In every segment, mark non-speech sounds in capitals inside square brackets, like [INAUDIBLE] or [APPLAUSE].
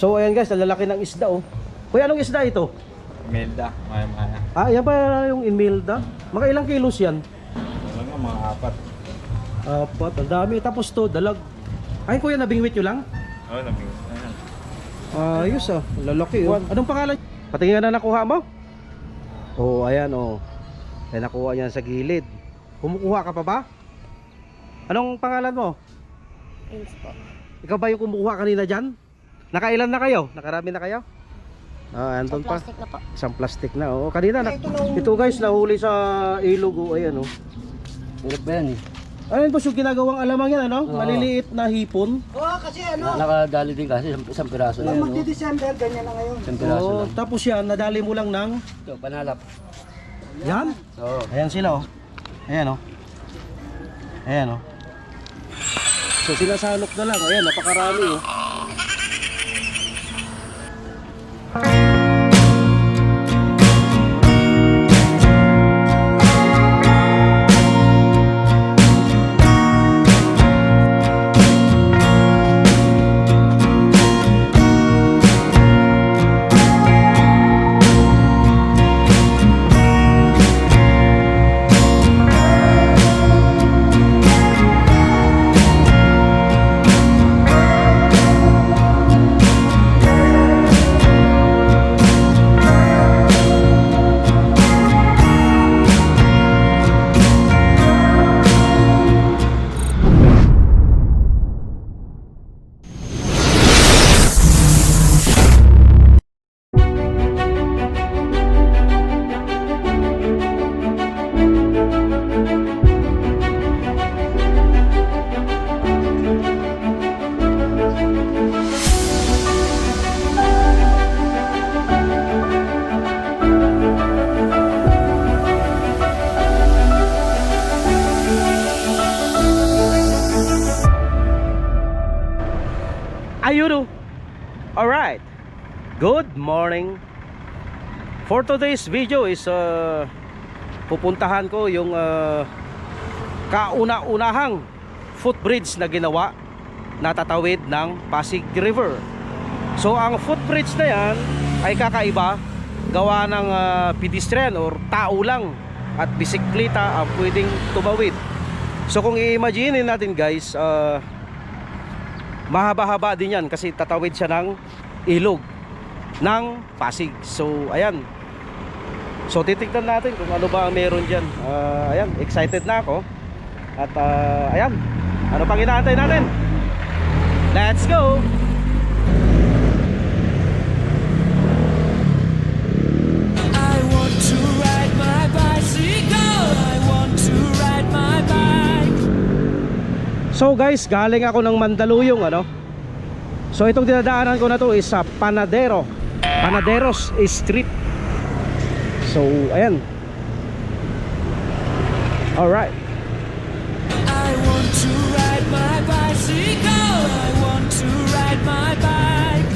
So ayan guys, ang lalaki ng isda oh. Kuya, anong isda ito? Melda, maya maya. Ah, yan pa yung Imelda. Mga ilang kilos yan? Wala nga, mga apat. Apat, ang dami. Tapos to, dalag. Ay kuya, nabingwit nyo lang? Oo, oh, nabing. Ayan. Ayos ah, lalaki oh. Anong pangalan? Patingin na nakuha mo? Oh, ayan oh. Ay nakuha niya sa gilid. Kumukuha ka pa ba? Anong pangalan mo? Prince po. Ikaw ba yung kumukuha kanina dyan? Nakailan na kayo? Nakarami na kayo? Ah, andun pa. Plastic na po. Isang plastic na. Oo, kanina na. Ito guys, nahuli sa ilog. Oh, ayan oh. Hirap ba yan eh? Ano yun boss yung ginagawang alamang yan ano? Oo. Maliliit na hipon. Oo, kasi ano, Na- Nakadali din kasi isang, isang piraso na nung yan. No? magdi-December, ganyan na ngayon. Isang piraso Oo, lang. tapos yan, nadali mo lang ng... Ito, panalap. Yan. Oo. Ayan sila oh. Ayan oh. Ayan oh. So sinasalok na lang. Ayan, napakarami oh. For today's video is uh, pupuntahan ko yung uh, kauna-unahang footbridge na ginawa na tatawid ng Pasig River. So ang footbridge na yan ay kakaiba gawa ng uh, pedestrian or tao lang at bisikleta ang pwedeng tumawid. So kung i-imagine natin guys, mahaba-haba din yan kasi tatawid siya ng ilog ng Pasig. So, ayan. So, titignan natin kung ano ba ang meron dyan. Ah, ayan, excited na ako. At, ah, ayan. Ano pang inaantay natin? Let's go! I want to ride my bicycle. I want to ride my bike. So guys, galing ako ng Mandaluyong ano. So itong dinadaanan ko na to is sa Panadero. Panaderos Street. So ayan. Alright. I want to ride my bicycle. I want to ride my bike.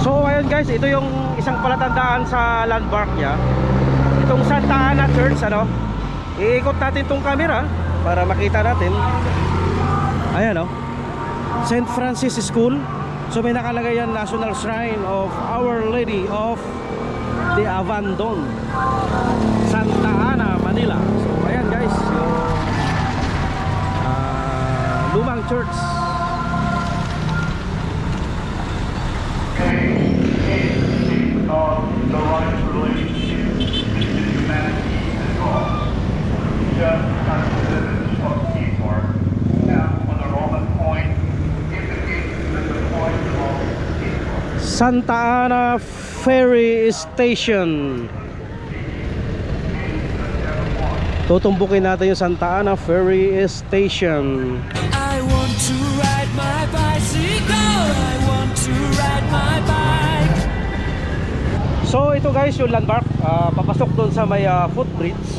So ayun guys, ito yung isang palatandaan sa landmark niya. Itong Santa Ana Church ano. Iikot natin tong camera para makita natin. Ayan oh. St. Francis School. So may nakalagay yan National Shrine of Our Lady of the Avandon. Santa Ana, Manila. So ayan guys. So, ah, lumang church. the right Santa Ana Ferry Station. Tutumbukin natin yung Santa Ana Ferry Station. I want to ride my bicycle. I want to ride my bike. So ito guys yung landmark, Ah, papasok doon sa may ah, footbridge.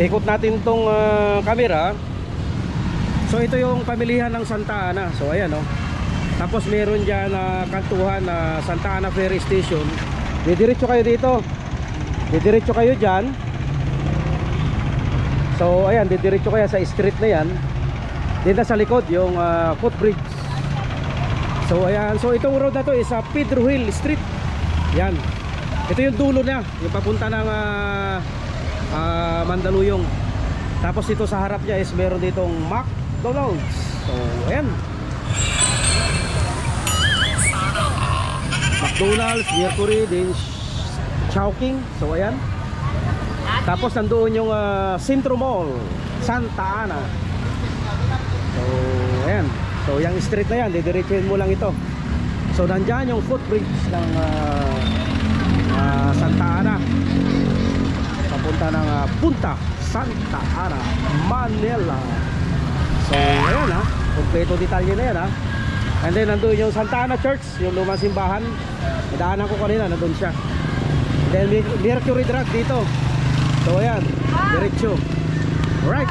Ikot natin tong ah, camera. So ito yung pamilihan ng Santa Ana. So ayan oh. Tapos meron diyan na kantuhan na Santa Ana Ferry Station. Didiretso kayo dito. Didiretso kayo dyan. So, ayan, didiretso kaya sa street na yan. Dito sa likod, yung ah, footbridge. So, ayan. So, itong road na to is sa Pedro Hill Street. Yan. Ito yung dulo niya. Yung papunta ng ah, ah, Mandaluyong. Tapos dito sa harap niya is meron ditong McDonald's. So, ayan. McDonald's, Mercury, din Chowking. So, ayan. Tapos nandoon yung ah, Centro Mall, Santa Ana. So, ayan. So, yung street na yan, didiretsuhin mo lang ito. So, nandyan yung footbridge ng ah, ah, Santa Ana. Papunta ng ah, Punta, Santa Ana, Manila. So, ayan ha. Kompleto detalye na yan ha. And then, nandun yung Santa Ana Church, yung lumang simbahan. Nadaanan ko kanina, nandun siya. Then, Mer- Mercury Drug dito. So, ayan. Diretso. Alright.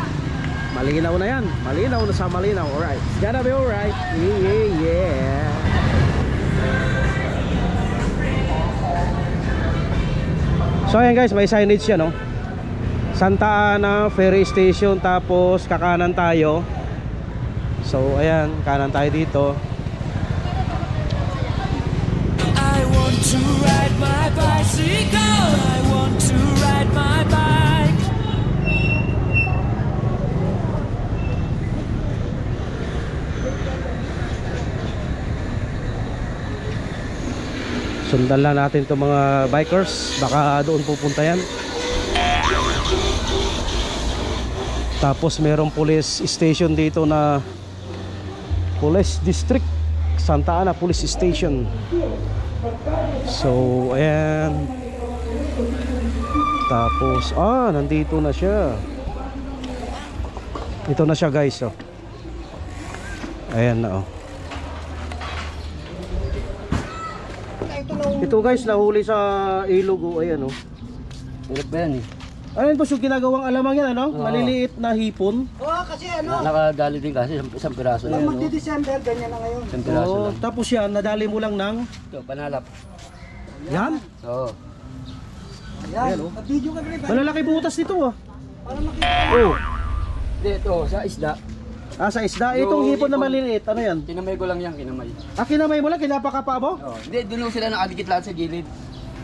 Malinaw na yan. Malinaw na sa malinaw. Alright. It's gonna be alright. Yeah, yeah, yeah. So ayan guys, may signage yan no. Santa Ana Ferry Station tapos kakanan tayo. So ayan, kanan tayo dito. Sundan lang natin itong mga bikers. Baka doon pupunta yan. Tapos merong police station dito na Police District Santa Ana Police Station. So, ayan. Tapos, ah, nandito na siya. Ito na siya guys, oh. Ayan na, oh. Ito guys, nahuli sa ilog, oh. Ayan, oh. Hirap ba yan eh? Ayun po yung ginagawang alamang yan, ano? Oo. Maliliit na hipon. Oo, kasi Na, ano, nakadali din kasi isang, isang piraso pag yan. No? magdi-December, ganyan na ngayon. Isang piraso Oo, lang. Oh, tapos yan, nadali mo lang ng... Ito, panalap. Yan. Oo. Yan, Ayan, oh. mag-video ka rin. Malalaki butas nito, ah. Para makita. Oh. Hindi, ito, sa isda. Ah, sa isda. Itong Yung hipon na hipon. maliliit, ano yan? Kinamay ko lang yan, kinamay. Ah, kinamay mo lang, kinapakapa mo? Oo. Hindi, doon lang sila nakadikit lahat sa gilid.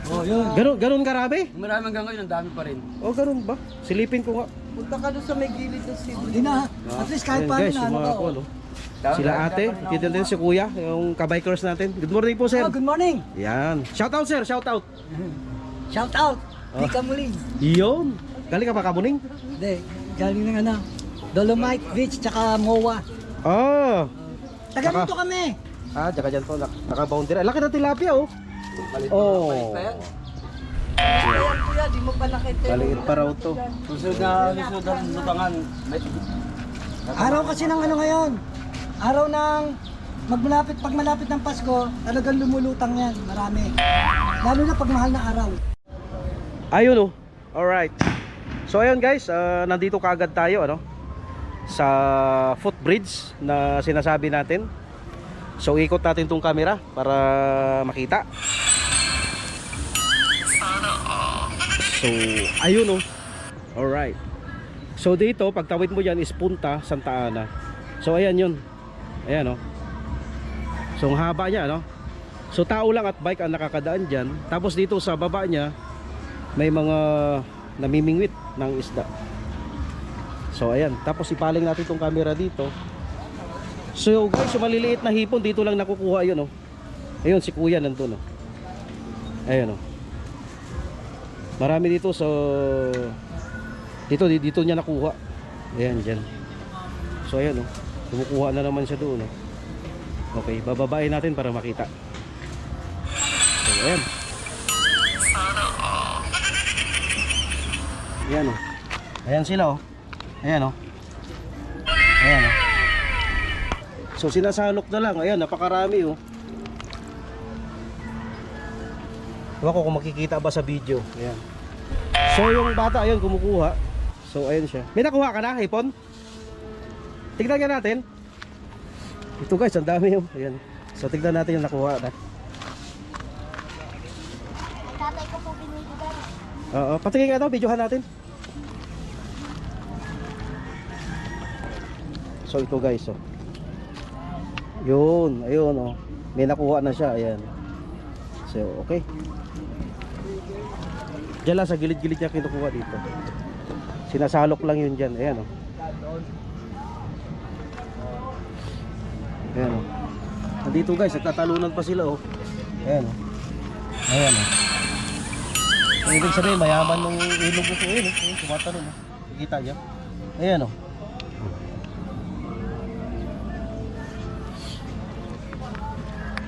Oh, yun. Ganun, ganun karami? Marami hanggang ngayon, ang dami pa rin. Oh, ganun ba? Silipin ko nga. Punta ka doon sa may gilid ng city. Hindi na. At least kahit Ayan, paano guys, na. yung Ano mga ka, po, oh. ano? Sila ate, dito din si kuya, yung kabikers natin. Good morning po, sir. Oh, good morning. Yan. Shout out, sir. Shout out. Shout out. Oh. Di ka muling. Yun. Galing ka pa kamuning? Hindi, galing ng ano. Dolomite Beach, tsaka MOA. Ah. Taga Saka- dito kami. Ah, tsaka dyan po, nak- naka-boundary. Laki ng tilapia, oh. Palit Oh. palit pa yan. Ayan, kuya, di mo pa nakita. Maliit pa raw to. Susunod na, susunod na lutangan. Araw kasi ng ano ngayon. Araw ng magmalapit, pag malapit ng Pasko, talagang lumulutang yan. Marami. Lalo na pag mahal na araw. Ayun oh. Alright. So ayun guys, ah, nandito kaagad tayo ano sa footbridge na sinasabi natin. So ikot natin tong camera para makita. So ayun oh. Alright. So dito pagtawid mo diyan is Punta Santa Ana. So ayan yun. Ayan oh. So ang haba niya no. So tao lang at bike ang nakakadaan diyan. Tapos dito sa baba niya may mga namimingwit ng isda. So ayan, tapos ipaling natin tong camera dito. So guys, yung maliliit na hipon dito lang nakukuha 'yun oh. Ayun si Kuya nandun oh. Ayun oh. Marami dito so dito di- dito niya nakuha. Ayan diyan. So ayan oh. Kumukuha na naman siya doon oh. Okay, bababain natin para makita. So ayan. Ayan oh. Ayan sila oh. Ayan oh. So sinasalok na lang. Ayan, napakarami oh. Ewan ko kung makikita ba sa video. Ayan. So yung bata ayun kumukuha. So ayun siya. May nakuha ka na, hipon? Tignan nga natin. Ito guys, ang dami oh. Ayan. So tignan natin yung nakuha na. Tatay ko po binibigay. Oo, patingin nga daw, videohan natin. So ito guys, oh. Yun, ayun oh. May nakuha na siya, ayan. So, okay. Diyan lang sa gilid-gilid niya kinukuha dito. Sinasalok lang yun dyan, ayan oh. Ayan oh. Nandito guys, nagtatalunan pa sila oh. Ayan oh. Ayan oh. Ibig sabihin, mayaman nung ilog ko yun, eh. Tumatalon, eh. Kikita niya. Ayan, oh.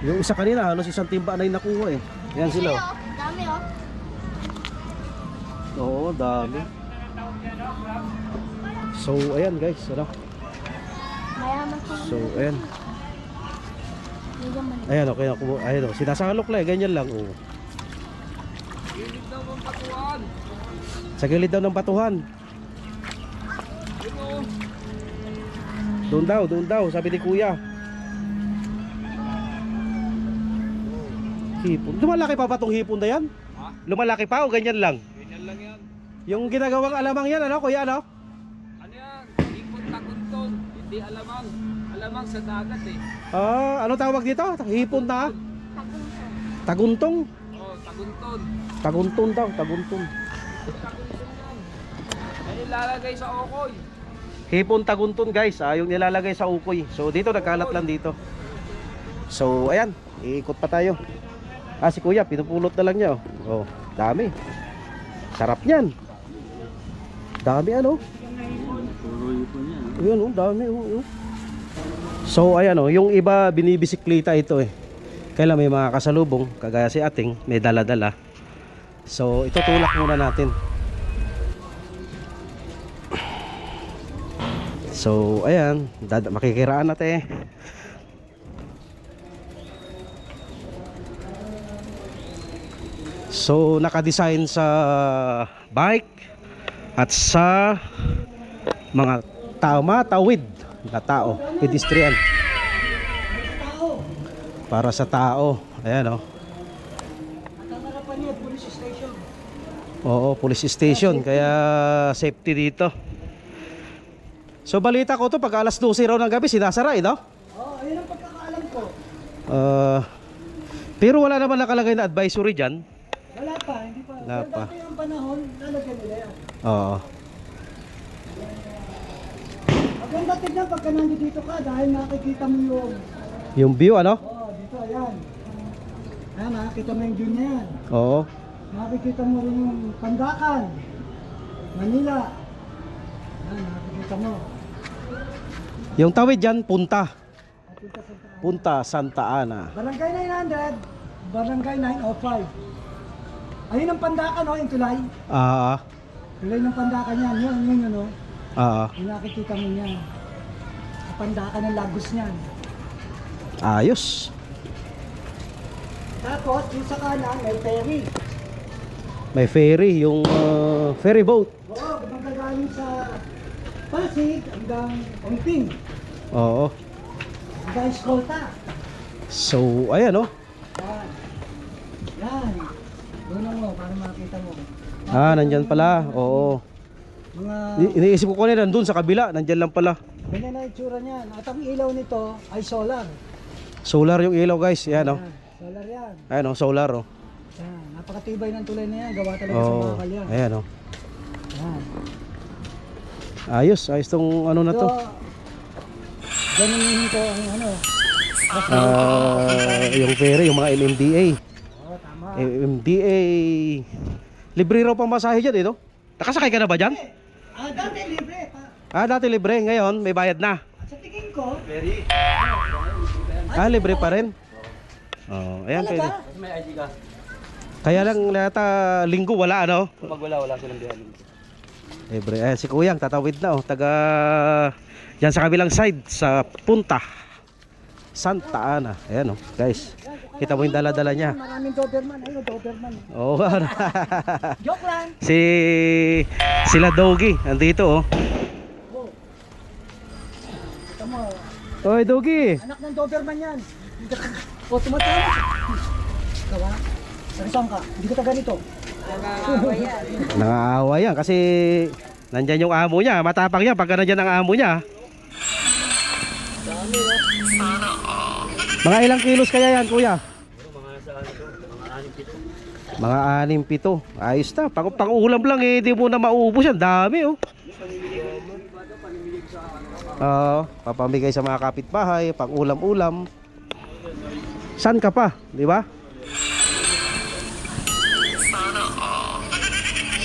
Yung isa kanina, halos isang timba na yung nakuha, eh. Ayan sila, oh. Dami oh. Oo, dami. So, ayan guys, ano? Mayaman ko. So, ayan. Medyo mali. Ayan, okay, ako, ayan, oh. Sinasalok lang, eh. ganyan lang, oh. Sa gilid daw ng batuhan. Doon daw, doon daw, sabi ni kuya. Hipon. Lumalaki pa ba itong hipon na yan? Lumalaki pa o ganyan lang? Ganyan lang yan. Yung ginagawang alamang yan, ano kuya, ano? Ano yan? Ipon takunton. Hindi alamang. Alamang sa dagat eh. Ah, ano tawag dito? Hipon na? Taguntong. Taguntong? Oh, tagunton. Taguntong daw, taguntong. Ay ilalagay sa okoy. Hipon taguntong guys, ah, yung nilalagay sa ukoy. So dito nagkalat lang dito. So ayan, iikot pa tayo. Ah si kuya, pinupulot na lang niya. Oh, oh dami. Sarap niyan. Dami ano? Yun oh, dami oh. oh. So ayan oh, yung iba binibisikleta ito eh. Kailan may mga kasalubong, kagaya si ating, may dala-dala. So itutulak muna natin. So, ayan, makikiraan natin. So, naka-design sa bike at sa mga tao, matawid na tao, pedestrian. Para sa tao. Ayan, oh. Oo, police station. Kaya safety dito. So, balita ko to pag alas 12 raw ng gabi, sinasara, eh, no? Oo, oh, ayun ang pagkakaalam ko. Uh, pero wala naman nakalagay na advisory dyan. Wala pa, hindi pa. Wala pa. dati yung panahon, lalagyan nila yan. Oo. Maganda tignan pagka nandito ka dahil nakikita mo yung, Yung view, ano? oh, dito, ayan. Ayan, nakikita mo yung view na yan. Oo. Nakikita mo rin yung Pandakan, Manila. Ayan, nakikita mo. Yung tawid dyan, punta. Punta Santa Ana. Barangay 900, Barangay 905. Ayun ang Pandakan, oh, yung tulay. Ah, Tulay ng Pandakan yan, yun, yun, yun, oh. ah, Yung nakikita mo yan. Ang Pandakan ng Lagos niyan. ayos. Tapos, yung sa kanan, may ferry. May ferry, yung uh, ferry boat. Oo, magagaling sa Pasig hanggang Ongping. Oo. Hanggang Escolta. So, ayan oh. Yan. Yan. Doon mo, para makita mo. Ah, nandyan pala. Oo. Mga, Ini- Iniisip ko kanina, nandun sa kabila. Nandyan lang pala. ganyan na itsura niyan. At ang ilaw nito ay solar. Solar yung ilaw guys. Yan oh. Yan, solar yan. Ayan oh, solar oh. Yan. Napakatibay ng tulay na yan. Gawa talaga sa Oo. bakal yan. Ayan oh. Yan. Ayos, ayos tong ano na to. So, ganun ko ang ano. Ah, yung ferry, yung mga MMDA. Oo, tama. MMDA. Libre raw pang masahe dyan, eh, no? Nakasakay ka na ba dyan? Ah, dati libre. Pa. Ah, dati libre. Ngayon, may bayad na. Sa tingin ko, Ah, libre pa rin. Oh, ayan pwede. May ID ka? Kaya lang nata linggo wala ano. Pag wala, wala silang diyan. Libre. Ayan si Kuyang tatawid na oh. Taga diyan sa kabilang side sa Punta. Santa Ana. Ayan oh, guys. Kita mo yung dala-dala niya. Maraming Doberman. Ayun, Doberman. Oo. [LAUGHS] Joke lang. si sila Dogi andito oh. Oh. Tama. Oy Dogi. Anak ng Doberman yan. [LAUGHS] O, tumatama. Ikaw ha? Taga saan ka? Hindi ka taga nito. Nangaawa yan kasi nandyan yung amo niya. Matapang yan pagka nandyan ang amo niya. Mga ilang kilos kaya yan kuya? Mga anim pito. Ayos na. Pang, pang ulam lang eh. Di mo na mauubos yan. Dami oh. Oo. papamigay sa mga kapitbahay. Pang ulam-ulam. San ka pa? Di ba?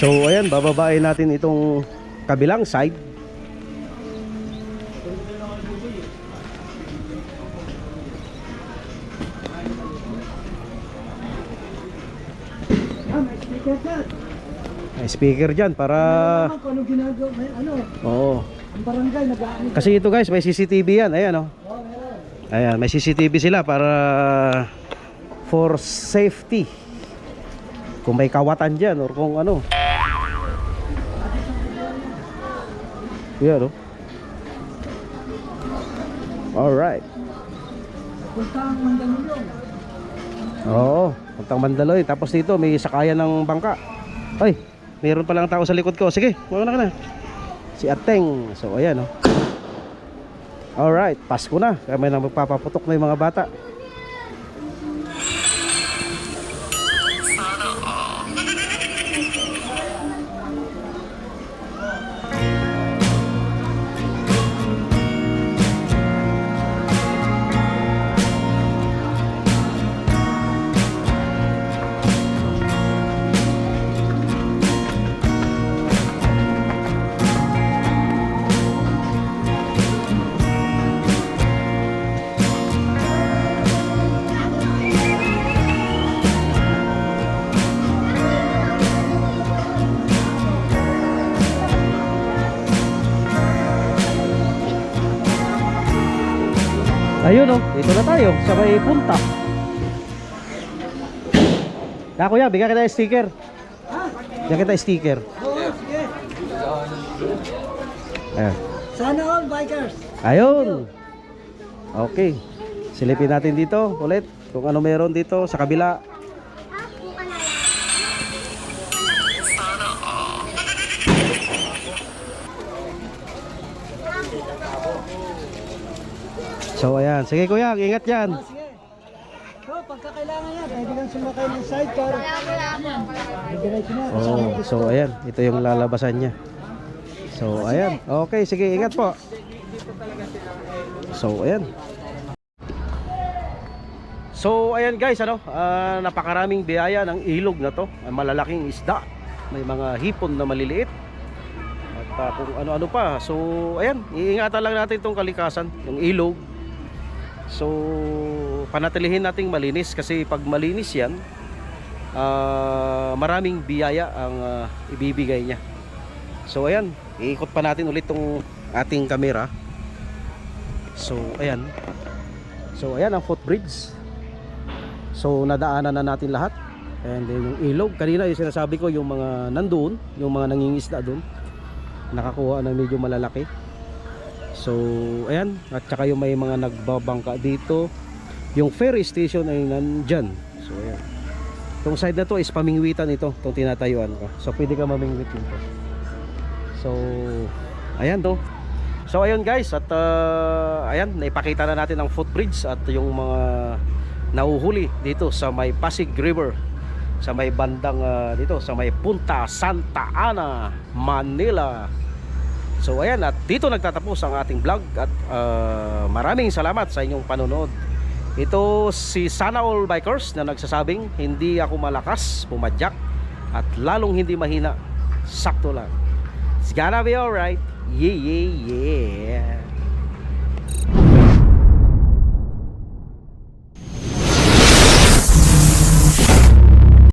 So ayan, bababain natin itong kabilang side. Ah, may speaker dyan. May speaker dyan para... Ano kung ano ginagawa, may ano, Oo. ang barangay nag-aani. Kasi ito guys, may CCTV yan. Ayan oh. Ayan, may CCTV sila para for safety. Kung may kawatan dyan or kung ano. Yan oh. Alright. Punta ang Mandaluyong. Oo, puntang Mandaloy. Tapos dito may sakayan ng bangka. Ay, meron palang tao sa likod ko. Sige, muna ka na. Si Ateng. So ayan oh. Alright, Pasko na. Kami na magpapaputok na yung mga bata. Ayun oh, dito na tayo sa may punta. Ah, kuya, bigyan kita ng sticker. Bigyan kita sticker. Oo, sige. Ayan. Sana all bikers. Ayun. Okay. Silipin natin dito ulit kung ano meron dito sa kabila. So ayan, sige kuya, ingat yan. Oh, sige. So, pagka kailangan yan, pwede kang sumakay ng sidecar. Diretso na. Oh, so ayan, ito yung lalabasan niya. So ayan, okay, sige, ingat po. So ayan. So ayan guys, ano, ah, napakaraming biyaya ng ilog na to. Ang malalaking isda. May mga hipon na maliliit. At ah, kung ano-ano pa. So ayan, iingatan lang natin itong kalikasan, yung ilog. So panatilihin nating malinis kasi pag malinis yan, ah, maraming biyaya ang ah, ibibigay niya. So ayan, iikot pa natin ulit tong ating kamera. So ayan. So ayan ang footbridge. So nadaanan na natin lahat. And then yung ilog, kanina yung sinasabi ko yung mga nandoon, yung mga nangingisda doon. Nakakuha na medyo malalaki. So ayan, at saka yung may mga nagbabangka dito. Yung ferry station ay nandyan. So ayan. Itong side na to is pamingwitan ito, itong tinatayuan ko. So pwede ka mamingwit dito. So ayan to. So ayun guys at uh, ayan naipakita na natin ang footbridge at yung mga nauhuli dito sa may Pasig River sa may bandang uh, dito sa may Punta Santa Ana, Manila. So ayan at dito nagtatapos ang ating vlog at uh, maraming salamat sa inyong panonood. Ito si Sana All Bikers na nagsasabing hindi ako malakas pumadyak at lalong hindi mahina sakto lang. It's gonna be alright. Yeah, yeah, yeah.